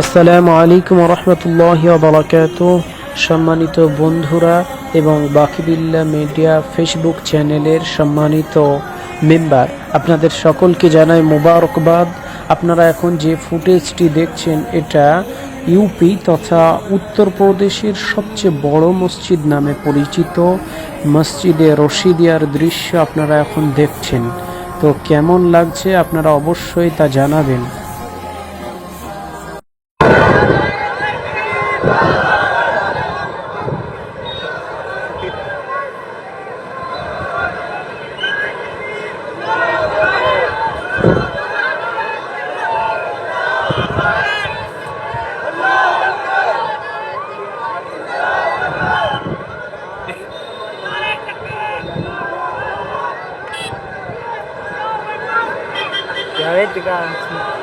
আসসালামু আলাইকুম রহমতুল্লাহ বারাকাত সম্মানিত বন্ধুরা এবং বাকিবিল্লা মিডিয়া ফেসবুক চ্যানেলের সম্মানিত মেম্বার, আপনাদের সকলকে জানাই মোবারকবাদ। আপনারা এখন যে ফুটেজটি দেখছেন, এটা ইউপি তথা উত্তরপ্রদেশের সবচেয়ে বড় মসজিদ নামে পরিচিত। মসজিদে রশিদিয়ার দৃশ্য আপনারা এখন দেখছেন। তো কেমন লাগছে আপনারা অবশ্যই তা জানাবেন। Ya, ves, chicas.